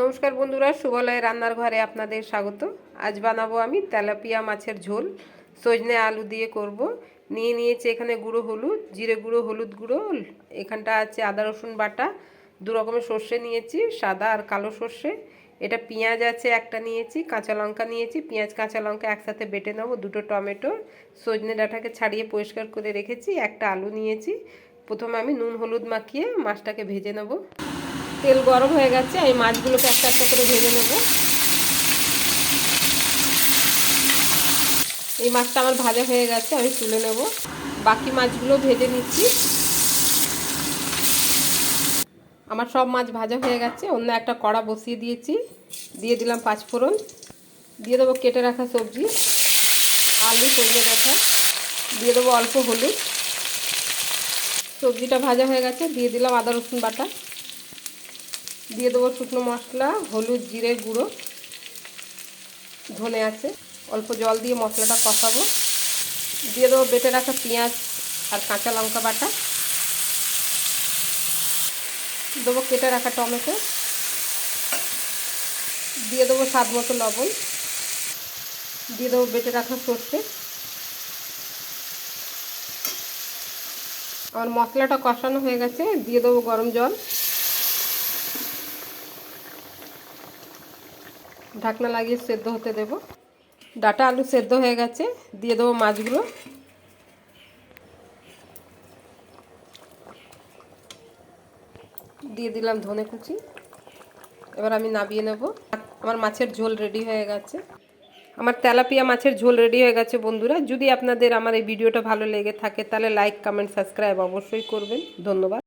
নমস্কার বন্ধুরা সুবলয় রান্নার ঘরে আপনাদের স্বাগত। আজ বানাবো আমি তেলাপিয়া মাছের ঝোল। সজনে আলু দিয়ে করব। নিয়ে নিয়েছি এখানে গুঁড়ো হলুদ, জিরে গুঁড়ো, হলুদ গুঁড়ো, এখানটা আছে আদা, রসুন বাটা। দু রকমের সর্ষে নিয়েছি, সাদা আর কালো সর্ষে। এটা পেঁয়াজ আছে একটা নিয়েছি, কাঁচা লঙ্কা নিয়েছি। পেঁয়াজ, কাঁচা লঙ্কা একসাথে বেটে নেব, দুটো টমেটো। সজনে ডাঁটাকে ছাড়িয়ে পরিষ্কার করে রেখেছি, একটা আলু নিয়েছি। প্রথমে আমি নুন হলুদ মাখিয়ে মাছটাকে ভেজে নেব। তেল গরম হয়ে গেছে আমি মাছগুলোকে একটা একটা করে ভেজে নেব। এই মাছটা আমার ভাজা হয়ে গেছে, আমি তুলে নেব। বাকি মাছগুলো ভেজে নিচ্ছি। আমার সব মাছ ভাজা হয়ে গেছে, অন্য একটা কড়া বসিয়ে দিয়েছি। দিয়ে দিলাম পাঁচফোড়ন। দিয়ে দেবো কেটে রাখা সবজি। আলু সজনে ডাঁটা। দিয়ে দেবো অল্প হলুদ। সবজিটা ভাজা হয়ে গেছে, দিয়ে দিলাম আদা রসুন বাটা। দিয়ে দেবো শুকনো মশলা, হলুদ, জিরে গুঁড়ো, ধনে আছে। অল্প জল দিয়ে মশলাটা কষাবো। দিয়ে দেবো বেটে রাখা পেঁয়াজ আর কাঁচা লঙ্কা বাটা। দেবো কেটে রাখা টমেটো। দিয়ে দেবো স্বাদ মতো লবণ। দিয়ে দেবো বেটে রাখা সর্ষে। আমার মশলাটা কষানো হয়ে গেছে। দিয়ে দেবো গরম জল। ঢাকনা লাগিয়ে সেদ্ধ হতে দেব। ডাটা আলু সেদ্ধ হয়ে গেছে, দিয়ে দেবো মাছগুলো। দিয়ে দিলাম ধনে কুচি। এবার আমি নাবিয়ে নেব। আমার মাছের ঝোল রেডি হয়ে গেছে। আমার তেলাপিয়া মাছের ঝোল রেডি হয়ে গেছে বন্ধুরা। যদি আপনাদের আমার এই ভিডিওটা ভালো লেগে থাকে, তাহলে লাইক, কমেন্ট, সাবস্ক্রাইব অবশ্যই করবেন। ধন্যবাদ।